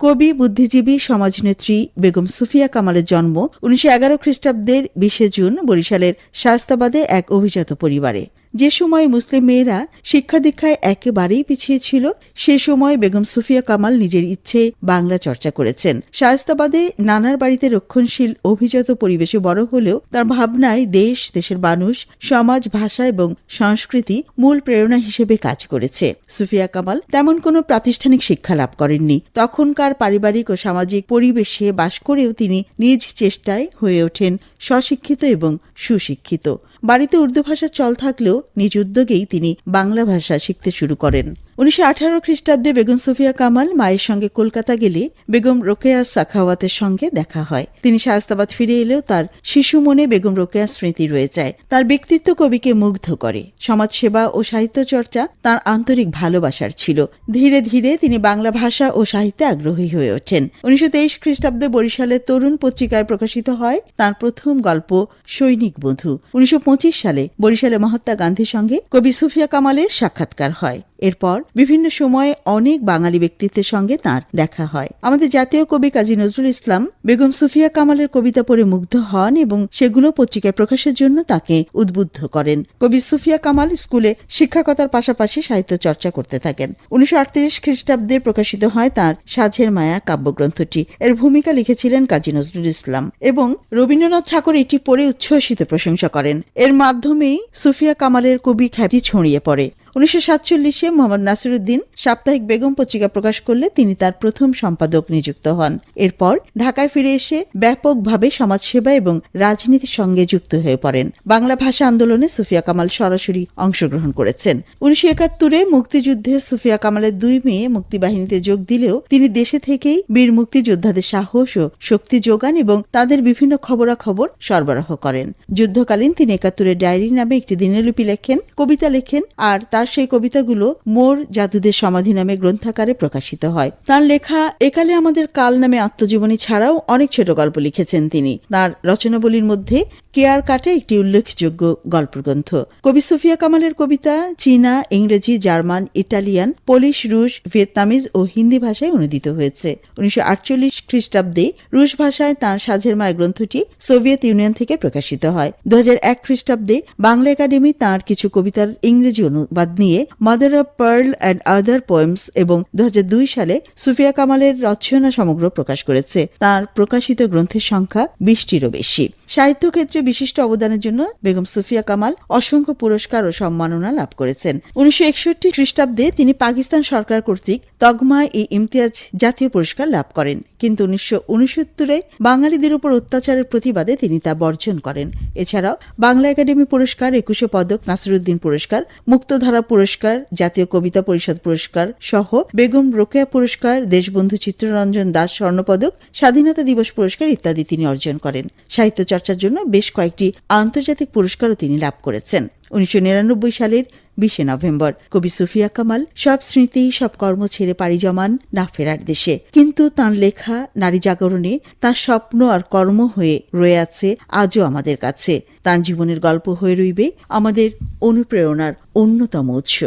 কবি, বুদ্ধিজীবী, সমাজনেত্রী বেগম সুফিয়া কামালের জন্ম উনিশশো এগারো খ্রিস্টাব্দের বিশে জুন বরিশালের শাস্তাবাদে এক অভিজাত পরিবারে। যে সময় মুসলিম মেয়েরা শিক্ষা দীক্ষায় একেবারেই পিছিয়ে ছিল, সে সময় বেগম সুফিয়া কামাল নিজের ইচ্ছে বাংলা চর্চা করেছেন। শায়স্তাবাদে নানার বাড়িতে রক্ষণশীল, অভিজাত পরিবেশে বড় হলেও তার ভাবনায় দেশ, দেশের মানুষ, সমাজ, ভাষা এবং সংস্কৃতি মূল প্রেরণা হিসেবে কাজ করেছে। সুফিয়া কামাল তেমন কোনো প্রাতিষ্ঠানিক শিক্ষা লাভ করেননি। তখনকার পারিবারিক ও সামাজিক পরিবেশে বাস করেও তিনি নিজ চেষ্টায় হয়ে ওঠেন, স্বশিক্ষিত এবং সুশিক্ষিত। বাড়িতে উর্দু ভাষার চল থাকলেও নিজ উদ্যোগেই তিনি বাংলা ভাষা শিখতে শুরু করেন। উনিশশো আঠারো খ্রিস্টাব্দে বেগম সুফিয়া কামাল মায়ের সঙ্গে কলকাতা গেলে বেগম রোকেয়া সাখাওয়াতের সঙ্গে দেখা হয়। তিনি শায়স্তাবাদ ফিরে এলেও তার শিশু মনে বেগম রোকেয়া স্মৃতি রয়ে যায়। তার ব্যক্তিত্ব কবিকে মুগ্ধ করে। সমাজসেবা ও সাহিত্য চর্চা তার আন্তরিক ভালোবাসার ছিল। ধীরে ধীরে তিনি বাংলা ভাষা ও সাহিত্যে আগ্রহী হয়ে ওঠেন। উনিশশো তেইশ খ্রিস্টাব্দে বরিশালের তরুণ পত্রিকায় প্রকাশিত হয় তার প্রথম গল্প সৈনিক বধূ। উনিশশো সালে বরিশালে মহাত্মা গান্ধীর সঙ্গে কবি সুফিয়া কামালের সাক্ষাৎকার হয়। এরপর বিভিন্ন সময়ে অনেক বাঙালি ব্যক্তিত্বের সঙ্গে তার দেখা হয়। আমাদের জাতীয় কবি কাজী নজরুল ইসলাম, বেগম সুফিয়া কামালের কবিতা পড়ে মুগ্ধ হন এবং সেগুলো পত্রিকায় প্রকাশের জন্য তাকে উদ্বুদ্ধ করেন। কবি সুফিয়া কামাল স্কুলে শিক্ষকতার পাশাপাশি সাহিত্য চর্চা করতে থাকেন। উনিশশো আটত্রিশ খ্রিস্টাব্দে প্রকাশিত হয় তার সাঝের মায়া কাব্যগ্রন্থটি। এর ভূমিকা লিখেছিলেন কাজী নজরুল ইসলাম এবং রবীন্দ্রনাথ ঠাকুর এটি পড়ে উচ্ছ্বসিত প্রশংসা করেন। এর মাধ্যমেই সুফিয়া কামালের কবি খ্যাতি ছড়িয়ে পড়ে। উনিশশো সাতচল্লিশে মোহাম্মদ নাসিরুদ্দিন সাপ্তাহিক বেগম পত্রিকা প্রকাশ করলে তিনি তার প্রথম সম্পাদক নিযুক্ত হন। এরপর ঢাকায় ফিরে এসে ব্যাপকভাবে সমাজসেবা এবং রাজনীতির সঙ্গে যুক্ত হয়ে পড়েন। বাংলা ভাষা আন্দোলনে সুফিয়া কামাল সরাসরি অংশগ্রহণ করেছেন। উনিশশো একাত্তরে মুক্তিযুদ্ধে সুফিয়া কামালের দুই মেয়ে মুক্তিবাহিনীতে যোগ দিলেও তিনি দেশে থেকেই বীর মুক্তিযোদ্ধাদের সাহস ও শক্তি যোগান এবং তাদের বিভিন্ন খবরাখবর সরবরাহ করেন। যুদ্ধকালীন তিনি একাত্তরে ডায়েরি নামে একটি দিনলিপি লেখেন, কবিতা লেখেন আর তার সেই কবিতাগুলো মোর জাদুদের সমাধি নামে গ্রন্থাকারে প্রকাশিত হয়। তার লেখা, একালে আমাদের কাল নামে আত্মজীবনী ছাড়াও অনেক ছোট গল্প লিখেছেন তিনি। তার রচনাবলীর মধ্যে কেয়ার কাটে একটি উল্লেখযোগ্য গল্পগ্রন্থ। কবি সুফিয়া কামালের কবিতা, চীনা, ইংরেজি, জার্মান, ইতালিয়ান, পোলিশ, রুশ, ভিয়েতনামিজ ও হিন্দি ভাষায় অনুদিত হয়েছে। উনিশশো আটচল্লিশ খ্রিস্টাব্দে রুশ ভাষায় তাঁর সাঝের মায় গ্রন্থটি সোভিয়েত ইউনিয়ন থেকে প্রকাশিত হয়। দু খ্রিস্টাব্দে বাংলা একাডেমি তাঁর কিছু কবিতার ইংরেজি অনুবাদ নিয়ে mother of pearl and other poems এবং দু হাজার দুই সালে সুফিয়া কামালের রচনা সমগ্র প্রকাশ করেছে। তার প্রকাশিত গ্রন্থের সংখ্যা বিশটিরও বেশি। সাহিত্য ক্ষেত্রে বিশিষ্ট অবদানের জন্য বেগম সুফিয়া কামাল অসংখ্য পুরস্কার ও সম্মাননা লাভ করেছেন। উনিশশো একষট্টি খ্রিস্টাব্দে তিনি পাকিস্তান সরকার কর্তৃক তগমা ই ইমতিয়াজ জাতীয় পুরস্কার লাভ করেন। কিন্তু উনিশশো বাঙালিদের উপর অত্যাচারের প্রতিবাদে তিনি তা বর্জন করেন। এছাড়াও বাংলা একাডেমি পুরস্কার, একুশে পদক, নাসিরুদ্দিন পুরস্কার, মুক্তধারা পুরস্কার, জাতীয় কবিতা পরিষদ পুরস্কার সহ বেগম রোকেয়া পুরস্কার, দেশবন্ধু চিত্ররঞ্জন দাস স্বর্ণপদক, স্বাধীনতা দিবস পুরস্কার ইত্যাদি তিনি অর্জন করেন। সাহিত্য চর্চার জন্য বেশ কয়েকটি আন্তর্জাতিক পুরস্কারও তিনি লাভ করেছেন। উনিশশো নিরানব্বই সালের বিশে নভেম্বর। কবি সুফিয়া কামাল সব স্মৃতি, সব কর্ম ছেড়ে পাড়ি জমান না ফেরার দেশে। কিন্তু তাঁর লেখা নারী জাগরণে তাঁর স্বপ্ন আর কর্ম হয়ে রয়ে আছে আজও আমাদের কাছে। তাঁর জীবনের গল্প হয়ে রইবে আমাদের অনুপ্রেরণার অন্যতম উৎস।